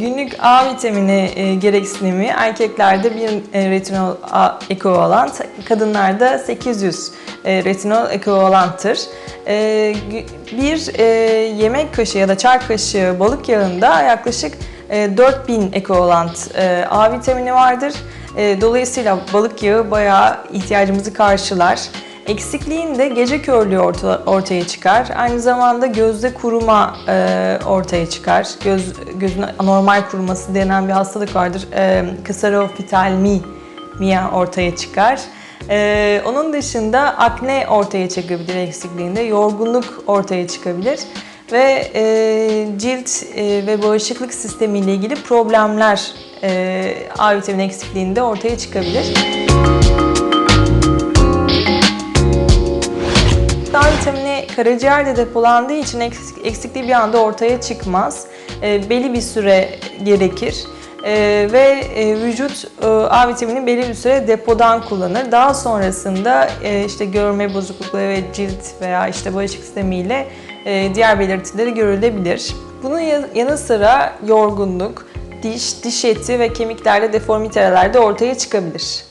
Günlük A vitamini e, gereksinimi erkeklerde 1 e, retinol A ekvivalent, kadınlarda 800 e, retinol ekvivalenttır. E, bir e, yemek kaşığı ya da çay kaşığı balık yağında yaklaşık e, 4000 ekvivalent e, A vitamini vardır. E, dolayısıyla balık yağı bayağı ihtiyacımızı karşılar. Eksikliğinde gece körlüğü orta- ortaya çıkar. Aynı zamanda gözde kuruma e, ortaya çıkar. Göz gözün anormal kuruması denen bir hastalık vardır. E, kısarofitalmi mia ortaya çıkar. E, onun dışında akne ortaya çıkabilir eksikliğinde, yorgunluk ortaya çıkabilir ve e, cilt e, ve bağışıklık sistemi ile ilgili problemler e, A vitamini eksikliğinde ortaya çıkabilir. D vitamini karaciğerde depolandığı için eks- eksikliği bir anda ortaya çıkmaz. E, belli bir süre gerekir. E, ve e, vücut e, A vitamini belli bir süre depodan kullanır. Daha sonrasında e, işte görme bozuklukları ve cilt veya işte bağışıklık sistemiyle e, diğer belirtileri görülebilir. Bunun ya- yanı sıra yorgunluk, diş, diş eti ve kemiklerde deformiteler de ortaya çıkabilir.